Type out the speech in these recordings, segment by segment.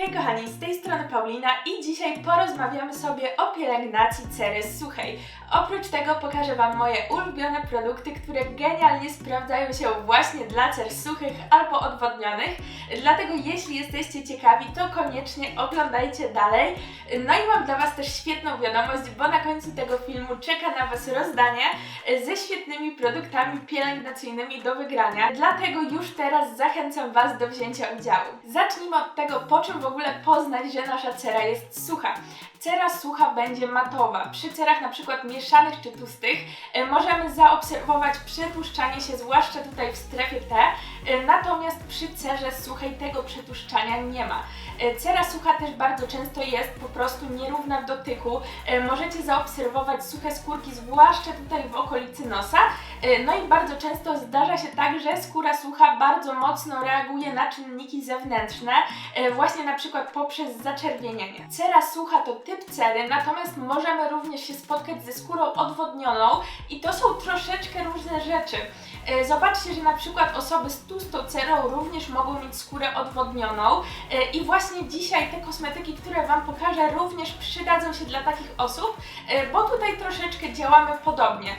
Hej kochani, z tej strony Paulina i dzisiaj porozmawiamy sobie o pielęgnacji cery suchej. Oprócz tego pokażę Wam moje ulubione produkty, które genialnie sprawdzają się właśnie dla cer suchych albo odwodnionych. Dlatego jeśli jesteście ciekawi, to koniecznie oglądajcie dalej. No i mam dla Was też świetną wiadomość, bo na końcu tego filmu czeka na Was rozdanie ze świetnymi produktami pielęgnacyjnymi do wygrania. Dlatego już teraz zachęcam Was do wzięcia udziału. Zacznijmy od tego, po czym w ogóle poznać, że nasza cera jest sucha. Cera sucha będzie matowa. Przy cerach na przykład mieszanych czy tłustych e, możemy zaobserwować przetłuszczanie się, zwłaszcza tutaj w strefie T, e, natomiast przy cerze suchej tego przetłuszczania nie ma. E, Cera sucha też bardzo często jest po prostu nierówna w dotyku. Możecie zaobserwować suche skórki, zwłaszcza tutaj w okolicy nosa. No i bardzo często zdarza się tak, że skóra sucha bardzo mocno reaguje na czynniki zewnętrzne, właśnie na przykład poprzez zaczerwienienie. Cera sucha to typ cery, natomiast możemy również się spotkać ze skórą odwodnioną i to są troszeczkę różne rzeczy. E, Zobaczcie, że na przykład osoby z tłustą cerą również mogą mieć skórę odwodnioną e, i właśnie dzisiaj te kosmetyki, które Wam pokażę, również przydadzą się dla takich osób, e, bo tutaj troszeczkę działamy podobnie.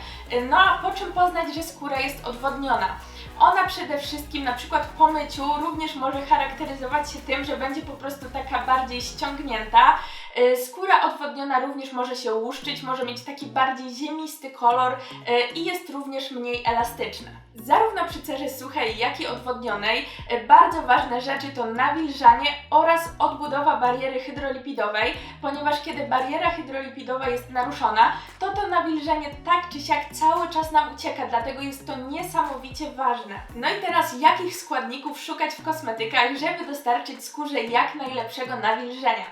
No a po czym poznać, że skóra jest odwodniona? Ona przede wszystkim na przykład po myciu również może charakteryzować się tym, że będzie po prostu taka bardziej ściągnięta. E, Skóra odwodniona również może się łuszczyć, może mieć taki bardziej ziemisty kolor e, i jest również mniej elastyczna. Zarówno przy cerze suchej, jak i odwodnionej e, bardzo ważne rzeczy to nawilżanie oraz odbudowa bariery hydrolipidowej, ponieważ kiedy bariera hydrolipidowa jest naruszona, to to nawilżenie tak czy siak cały czas nam ucieka, dlatego jest to niesamowicie ważne. No i teraz jakich składników szukać w kosmetykach, żeby dostarczyć skórze jak najlepszego nawilżenia?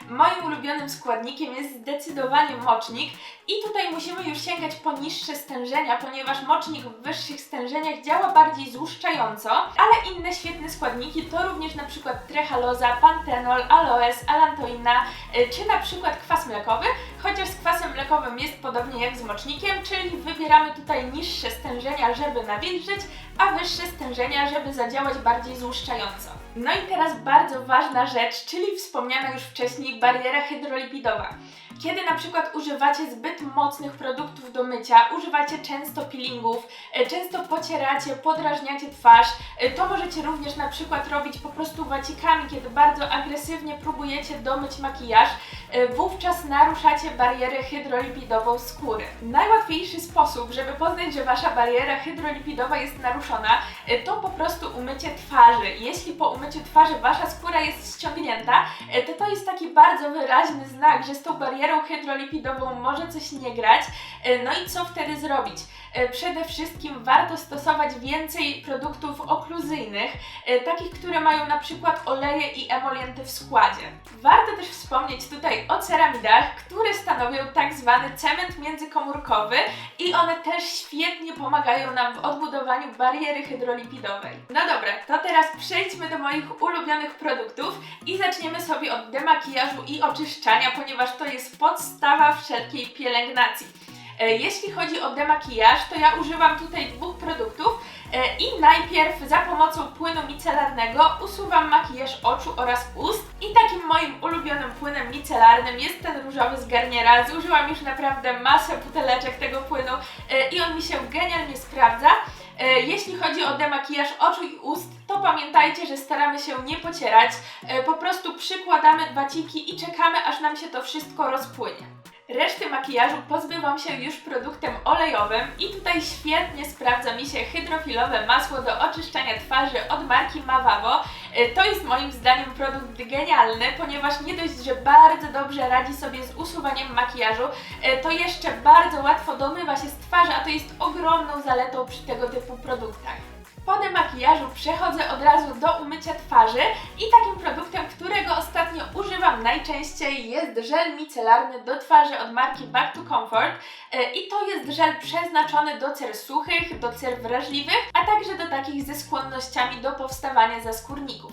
Moim ulubionym składnikiem jest zdecydowanie mocznik i tutaj musimy już sięgać po niższe stężenia, ponieważ mocznik w wyższych stężeniach działa bardziej złuszczająco, ale inne świetne składniki to również na przykład trehaloza, pantenol, aloes, alantoina y, czy na przykład kwas mlekowy, chociaż z kwasem mlekowym jest podobnie jak z mocznikiem, czyli wybieramy tutaj niższe stężenia, żeby nawilżyć, a wyższe stężenia, żeby zadziałać bardziej złuszczająco. No i teraz bardzo ważna rzecz, czyli wspomniana już wcześniej bariera hydrolipidowa. Kiedy na przykład używacie zbyt mocnych produktów do mycia, używacie często peelingów, e, często pocieracie, podrażniacie twarz, e, to możecie również na przykład robić po prostu wacikami, kiedy bardzo agresywnie próbujecie domyć makijaż, e, wówczas naruszacie barierę hydrolipidową skóry. Najłatwiejszy sposób, żeby poznać, że wasza bariera hydrolipidowa jest naruszona, to po prostu umycie twarzy. Jeśli po umyciu twarzy wasza skóra jest ściągnięta, to to jest taki bardzo wyraźny znak, że z tą barierą hydrolipidową może coś nie grać. E, No i co wtedy zrobić? E, Przede wszystkim warto stosować więcej produktów okluzyjnych, e, takich, które mają na przykład oleje i emolienty w składzie. Warto też wspomnieć tutaj o ceramidach, które stanowią tak zwany cement międzykomórkowy i one też świetnie pomagają nam w odbudowaniu bariery hydrolipidowej. No dobra, to teraz przejdźmy do moich ulubionych produktów i zaczniemy sobie od demakijażu i oczyszczania, ponieważ to jest podstawa wszelkiej pielęgnacji. E, Jeśli chodzi o demakijaż, to ja używam tutaj dwóch produktów e, i najpierw za pomocą płynu micelarnego usuwam makijaż oczu oraz ust i takim moim ulubionym płynem micelarnym jest ten różowy z Garniera. Zużyłam już naprawdę masę buteleczek tego płynu e, i on mi się genialnie sprawdza. E, Jeśli chodzi o demakijaż oczu i ust, to pamiętajcie, że staramy się nie pocierać, e, po prostu przykładamy waciki i czekamy aż nam się to wszystko rozpłynie. Reszty makijażu pozbywam się już produktem olejowym i tutaj świetnie sprawdza mi się hydrofilowe masło do oczyszczania twarzy od marki Mavavo. E, To jest moim zdaniem produkt genialny, ponieważ nie dość, że bardzo dobrze radzi sobie z usuwaniem makijażu, e, to jeszcze bardzo łatwo domywa się z twarzy, a to jest ogromną zaletą przy tego typu produktach. Po demakijażu przechodzę od razu do umycia twarzy i takim produktem, którego ostatnio używam najczęściej jest żel micelarny do twarzy od marki Back to Comfort E, i to jest żel przeznaczony do cer suchych, do cer wrażliwych, a także do takich ze skłonnościami do powstawania zaskórników.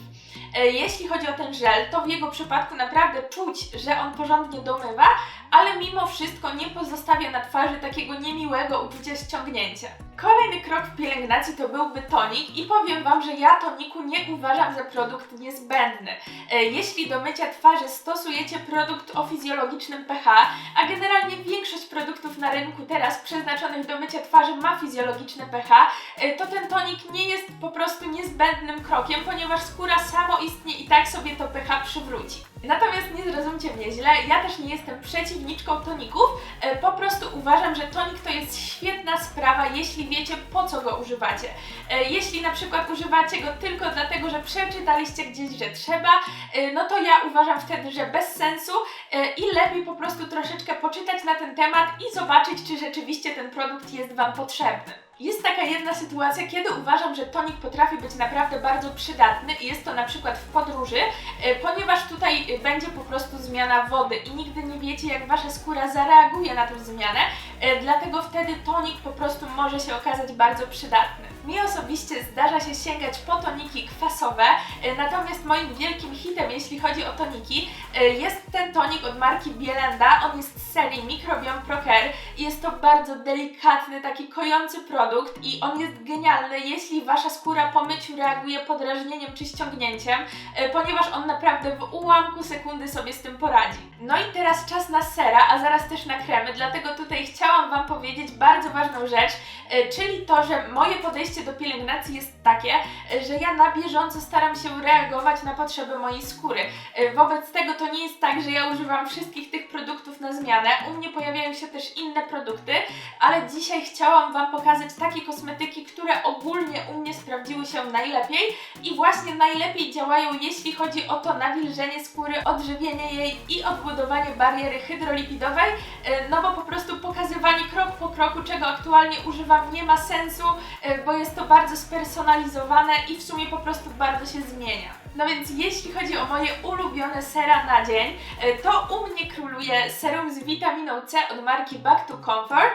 E, Jeśli chodzi o ten żel, to w jego przypadku naprawdę czuć, że on porządnie domywa, ale mimo wszystko nie pozostawia na twarzy takiego niemiłego uczucia ściągnięcia. Kolejny krok w pielęgnacji to byłby tonik i powiem Wam, że ja toniku nie uważam za produkt niezbędny. E, Jeśli do mycia twarzy stosujecie produkt o fizjologicznym pH, a generalnie większość produktów na rynku teraz przeznaczonych do mycia twarzy ma fizjologiczne pH, e, to ten tonik nie jest po prostu niezbędnym krokiem, ponieważ skóra samoistnie i tak sobie to pH przywróci. Natomiast nie zrozumcie mnie źle, ja też nie jestem przeciwniczką toników, e, po prostu uważam, że tonik to jest świetna sprawa, jeśli wiecie po co go używacie. E, Jeśli na przykład używacie go tylko dlatego, że przeczytaliście gdzieś, że trzeba, e, no to ja uważam wtedy, że bez sensu i lepiej po prostu troszeczkę poczytać na ten temat i zobaczyć, czy rzeczywiście ten produkt jest Wam potrzebny. Jest taka jedna sytuacja, kiedy uważam, że tonik potrafi być naprawdę bardzo przydatny i jest to na przykład w podróży, e, ponieważ tutaj będzie po prostu zmiana wody i nigdy nie wiecie, jak Wasza skóra zareaguje na tę zmianę, e, dlatego wtedy tonik po prostu może się okazać bardzo przydatny. Mi osobiście zdarza się sięgać po toniki kwasowe, e, natomiast moim wielkim hitem, jeśli chodzi o toniki, e, jest ten tonik od marki Bielenda. On jest z serii Microbiome Pro Care jest to bardzo delikatny, taki kojący produkt i on jest genialny, jeśli Wasza skóra po myciu reaguje podrażnieniem czy ściągnięciem, e, ponieważ on naprawdę w ułamku sekundy sobie z tym poradzi. No i teraz czas na sera, a zaraz też na kremy, dlatego tutaj chciałam Wam powiedzieć bardzo ważną rzecz, czyli to, że moje podejście do pielęgnacji jest takie, że ja na bieżąco staram się reagować na potrzeby mojej skóry. Wobec tego to nie jest tak, że ja używam wszystkich tych produktów na zmianę. U mnie pojawiają się też inne produkty, ale dzisiaj chciałam Wam pokazać takie kosmetyki, które ogólnie u mnie sprawdziły się najlepiej i właśnie najlepiej działają, jeśli chodzi o to nawilżenie skóry, odżywienie jej i odbudowanie bariery hydrolipidowej, no bo po prostu pokazywanie krok po kroku, czego aktualnie używam, nie ma sensu, bo jest to bardzo spersonalizowane i w sumie po prostu bardzo się zmienia. No więc jeśli chodzi o moje ulubione sera na dzień, e, to u mnie króluje serum z witaminą C od marki Back to Comfort,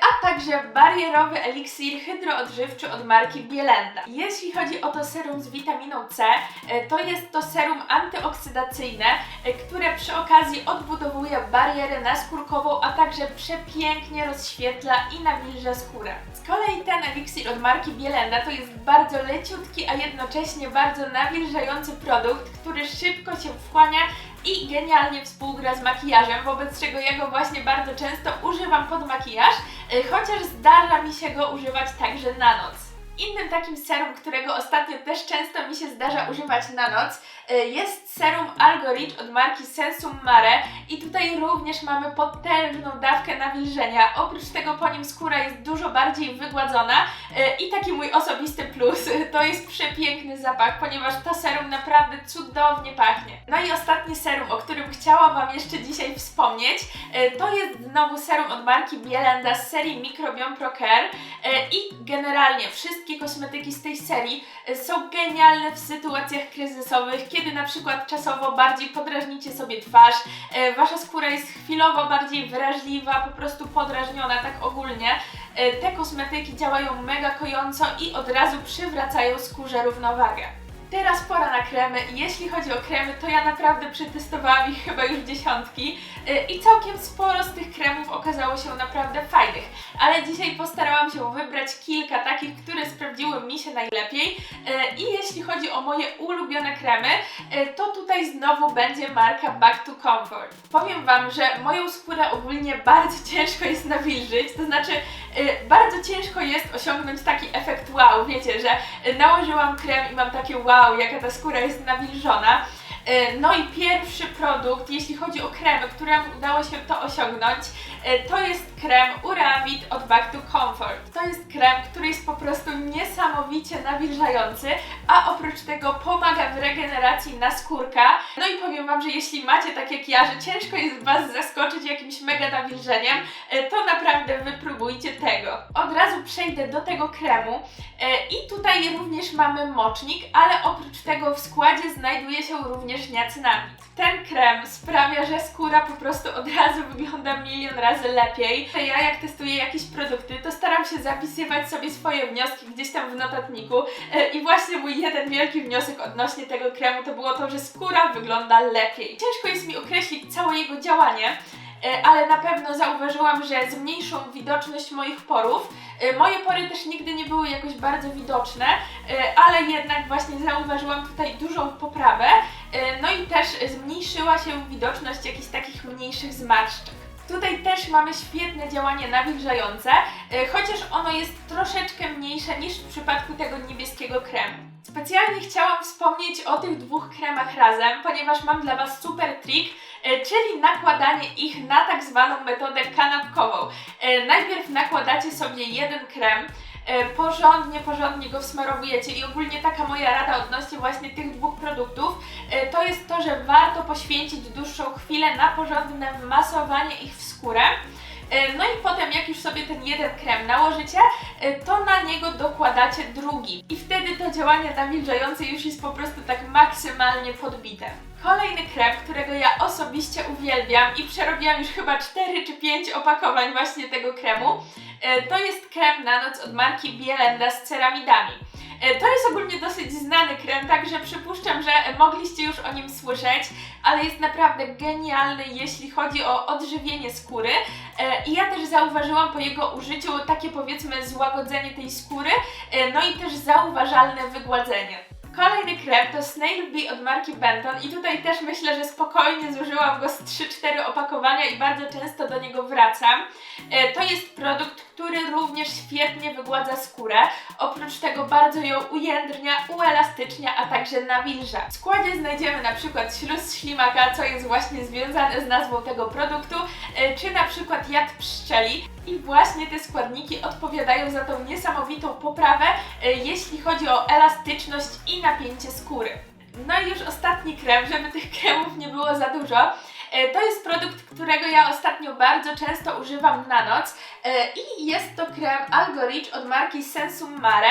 a także barierowy eliksir hydroodżywczy od marki Bielenda. Jeśli chodzi o to serum z witaminą C, e, to jest to serum antyoksydacyjne, e, które przy okazji odbudowuje barierę naskórkową, a także przepięknie rozświetla i nawilża skórę. Z kolei ten eliksir od marki Bielenda to jest bardzo leciutki, a jednocześnie bardzo nawilżający produkt, który szybko się wchłania i genialnie współgra z makijażem, wobec czego ja go właśnie bardzo często używam pod makijaż, y, chociaż zdarza mi się go używać także na noc. Innym takim serum, którego ostatnio też często mi się zdarza używać na noc, jest serum Algo Rich od marki Sensum Mare i tutaj również mamy potężną dawkę nawilżenia. Oprócz tego po nim skóra jest dużo bardziej wygładzona y, i taki mój osobisty plus to jest przepiękny zapach, ponieważ to serum naprawdę cudownie pachnie. No i ostatni serum, o którym chciałam Wam jeszcze dzisiaj wspomnieć, y, to jest znowu serum od marki Bielenda z serii Microbiome Pro Care i generalnie wszystkie kosmetyki z tej serii są genialne w sytuacjach kryzysowych, kiedy na przykład czasowo bardziej podrażnicie sobie twarz, y, wasza skóra jest chwilowo bardziej wrażliwa, po prostu podrażniona tak ogólnie. Y, Te kosmetyki działają mega kojąco i od razu przywracają skórze równowagę. Teraz pora na kremy jeśli chodzi o kremy, to ja naprawdę przetestowałam ich chyba już dziesiątki yy, i całkiem sporo z tych kremów okazało się naprawdę fajnych. Ale dzisiaj postarałam się wybrać kilka takich, które sprawdziły mi się najlepiej yy, i jeśli chodzi o moje ulubione kremy, yy, to tutaj znowu będzie marka Back to Comfort. Powiem Wam, że moją skórę ogólnie bardzo ciężko jest nawilżyć, to znaczy bardzo ciężko jest osiągnąć taki efekt wow, wiecie, że yy, nałożyłam krem i mam takie wow, jaka ta skóra jest nawilżona. Yy, No i pierwszy produkt, jeśli chodzi o kremy, któremu udało się to osiągnąć, to jest krem Uravit od Back to Comfort. To jest krem, który jest po prostu niesamowicie nawilżający, a oprócz tego pomaga w regeneracji naskórka. No i powiem Wam, że jeśli macie tak jak ja, że ciężko jest Was zaskoczyć jakimś mega nawilżeniem, yy, to naprawdę wypróbujcie tego. Od razu przejdę do tego kremu yy, i tutaj również mamy mocznik, ale oprócz tego w składzie znajduje się również niacinamid. Ten krem sprawia, że skóra po prostu od razu wygląda milion razy lepiej. Ja jak testuję jakieś produkty, to staram się zapisywać sobie swoje wnioski gdzieś tam w notatniku E, i właśnie mój jeden wielki wniosek odnośnie tego kremu to było to, że skóra wygląda lepiej. Ciężko jest mi określić całe jego działanie, e, ale na pewno zauważyłam, że zmniejszą widoczność moich porów. E, Moje pory też nigdy nie były jakoś bardzo widoczne, ale jednak właśnie zauważyłam tutaj dużą poprawę. No i też zmniejszyła się widoczność jakichś takich mniejszych zmarszczek. Tutaj też mamy świetne działanie nawilżające, e, chociaż ono jest troszeczkę mniejsze niż w przypadku tego niebieskiego kremu. Specjalnie chciałam wspomnieć o tych dwóch kremach razem, ponieważ mam dla Was super trik, e, czyli nakładanie ich na tak zwaną metodę kanapkową. E, Najpierw nakładacie sobie jeden krem, porządnie, porządnie go wsmarowujecie i ogólnie taka moja rada odnośnie właśnie tych dwóch produktów e, to jest to, że warto poświęcić dłuższą chwilę na porządne masowanie ich w skórę. E, No i potem, jak już sobie ten jeden krem nałożycie, e, to na niego dokładacie drugi. I wtedy to działanie nawilżające już jest po prostu tak maksymalnie podbite. Kolejny krem, którego ja osobiście uwielbiam i przerobiłam już chyba 4 czy 5 opakowań właśnie tego kremu, e, to jest krem na noc od marki Bielenda z ceramidami. E, To jest ogólnie dosyć znany krem, także przypuszczam, że mogliście już o nim słyszeć, ale jest naprawdę genialny, jeśli chodzi o odżywienie skóry. E, I ja też zauważyłam po jego użyciu takie powiedzmy złagodzenie tej skóry, no i też zauważalne wygładzenie. Kolejny krem to Snail Bee od marki Benton i tutaj też myślę, że spokojnie zużyłam go z 3-4 opakowania i bardzo często do niego wracam. E, To jest produkt, który również świetnie wygładza skórę. Oprócz tego bardzo ją ujędrnia, uelastycznia, a także nawilża. W składzie znajdziemy na przykład śluz ślimaka, co jest właśnie związane z nazwą tego produktu, e, czy na przykład jad pszczeli. I właśnie te składniki odpowiadają za tą niesamowitą poprawę, e, jeśli chodzi o elastyczność i napięcie skóry. No i już ostatni krem, żeby tych kremów nie było za dużo. E, To jest produkt, którego ja ostatnio bardzo często używam na noc e, i jest to krem Algo Rich od marki Sensum Mare.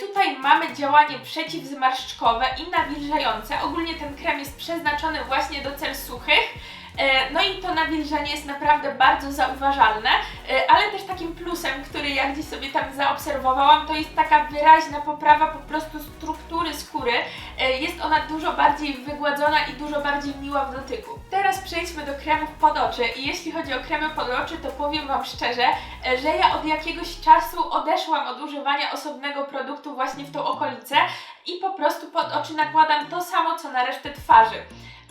Tutaj mamy działanie przeciwzmarszczkowe i nawilżające. Ogólnie ten krem jest przeznaczony właśnie do cel suchych. E, No i to nawilżenie jest naprawdę bardzo zauważalne, e, ale też takim plusem, który ja gdzieś sobie tam zaobserwowałam, to jest taka wyraźna poprawa po prostu struktury skóry. E, Jest ona dużo bardziej wygładzona i dużo bardziej miła w dotyku. Teraz przejdźmy do kremów pod oczy i jeśli chodzi o kremy pod oczy, to powiem Wam szczerze, że ja od jakiegoś czasu odeszłam od używania osobnego produktu właśnie w tą okolicę i po prostu pod oczy nakładam to samo, co na resztę twarzy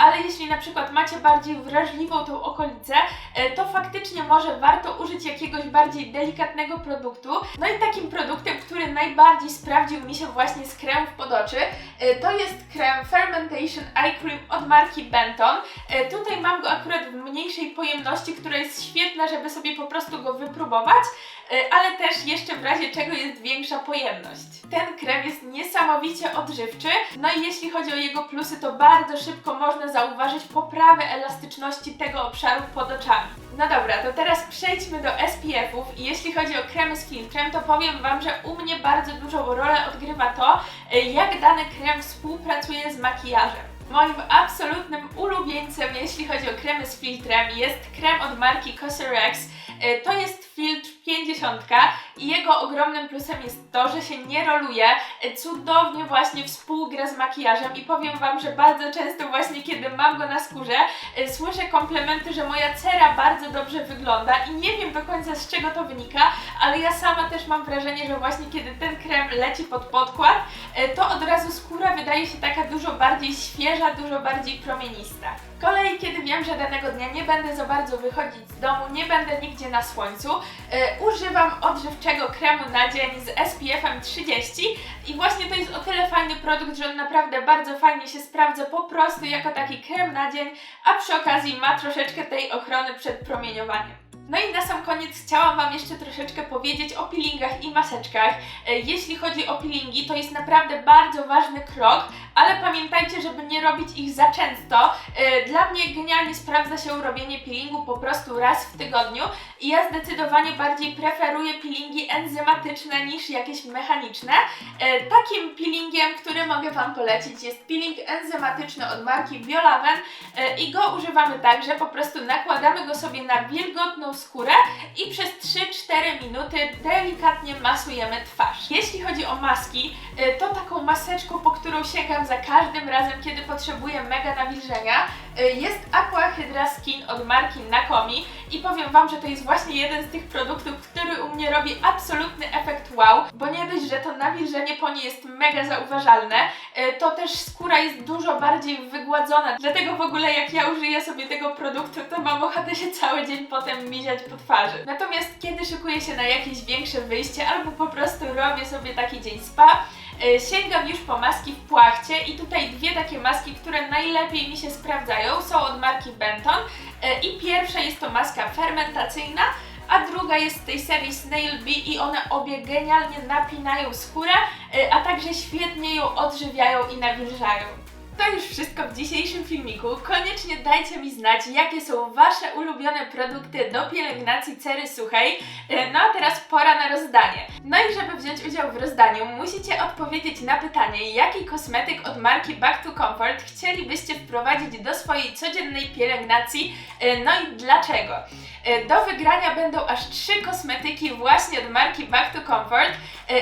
ale jeśli na przykład macie bardziej wrażliwą tą okolicę, e, to faktycznie może warto użyć jakiegoś bardziej delikatnego produktu. No i takim produktem, który najbardziej sprawdził mi się właśnie z kremów pod oczy, e, to jest krem Fermentation Eye Cream od marki Benton. E, Tutaj mam go akurat w mniejszej pojemności, która jest świetna, żeby sobie po prostu go wypróbować, ale też jeszcze w razie czego jest większa pojemność. Ten krem jest niesamowicie odżywczy, no i jeśli chodzi o jego plusy, to bardzo szybko można zauważyć poprawę elastyczności tego obszaru pod oczami. No dobra, to teraz przejdźmy do SPF-ów i jeśli chodzi o kremy z filtrem, to powiem Wam, że u mnie bardzo dużą rolę odgrywa to, jak dany krem współpracuje z makijażem. Moim absolutnym ulubieńcem, jeśli chodzi o kremy z filtrem, jest krem od marki Cosrx. E, To jest filtr 50 jego ogromnym plusem jest to, że się nie roluje, e, cudownie właśnie współgra z makijażem i powiem Wam, że bardzo często właśnie kiedy mam go na skórze, e, słyszę komplementy, że moja cera bardzo dobrze wygląda i nie wiem do końca z czego to wynika, ale ja sama też mam wrażenie, że właśnie kiedy ten krem leci pod podkład, e, to od razu skóra wydaje się taka dużo bardziej świeża, dużo bardziej promienista. Kolei, kiedy wiem, że danego dnia nie będę za bardzo wychodzić z domu, nie będę nigdzie na słońcu, e, używam odżywczego kremu na dzień z SPF-em 30 i właśnie to jest o tyle fajny produkt, że on naprawdę bardzo fajnie się sprawdza po prostu jako taki krem na dzień, a przy okazji ma troszeczkę tej ochrony przed promieniowaniem. No i na sam koniec chciałam Wam jeszcze troszeczkę powiedzieć o peelingach i maseczkach. E, Jeśli chodzi o peelingi, to jest naprawdę bardzo ważny krok, ale pamiętajcie, żeby nie robić ich za często. E, Dla mnie genialnie sprawdza się robienie peelingu po prostu raz w tygodniu i ja zdecydowanie bardziej preferuję peelingi enzymatyczne niż jakieś mechaniczne. E, Takim peelingiem, który mogę Wam polecić jest peeling enzymatyczny od marki Biolaven e, i go używamy tak, że po prostu nakładamy go sobie na wilgotną skórę i przez 3-4 minuty delikatnie masujemy twarz. Jeśli chodzi o maski, to taką maseczką, po którą sięgam używam za każdym razem, kiedy potrzebuję mega nawilżenia. Y, Jest Aqua Hydra Skin od marki Nakomi i powiem Wam, że to jest właśnie jeden z tych produktów, który u mnie robi absolutny efekt wow, bo nie dość, że to nawilżenie po niej jest mega zauważalne, y, to też skóra jest dużo bardziej wygładzona, dlatego w ogóle jak ja użyję sobie tego produktu, to mam ochotę się cały dzień potem miziać po twarzy. Natomiast kiedy szykuję się na jakieś większe wyjście albo po prostu robię sobie taki dzień spa, sięgam już po maski w płachcie i tutaj dwie takie maski, które najlepiej mi się sprawdzają, są od marki Benton y, i pierwsza jest to maska fermentacyjna, a druga jest z tej serii Snail Bee i one obie genialnie napinają skórę, y, a także świetnie ją odżywiają i nawilżają. To już wszystko w dzisiejszym filmiku. Koniecznie dajcie mi znać, jakie są Wasze ulubione produkty do pielęgnacji cery suchej. E, No a teraz pora na rozdanie. No i żeby wziąć udział w rozdaniu, musicie odpowiedzieć na pytanie, jaki kosmetyk od marki Back to Comfort chcielibyście wprowadzić do swojej codziennej pielęgnacji, e, no i dlaczego. E, Do wygrania będą aż trzy kosmetyki właśnie od marki Back to Comfort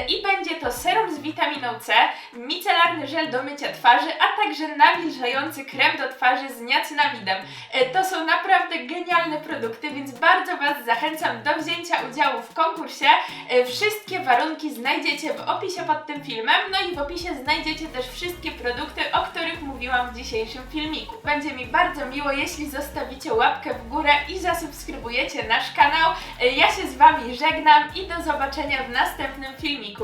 i będzie to serum z witaminą C, micelarny żel do mycia twarzy, a także nawilżający krem do twarzy z niacinamidem. E, To są naprawdę genialne produkty, więc bardzo Was zachęcam do wzięcia udziału w konkursie. E, Wszystkie warunki znajdziecie w opisie pod tym filmem, no i w opisie znajdziecie też wszystkie produkty, o których mówiłam w dzisiejszym filmiku. Będzie mi bardzo miło, jeśli zostawicie łapkę w górę i zasubskrybujecie nasz kanał. E, Ja się z Wami żegnam i do zobaczenia w następnym filmiku.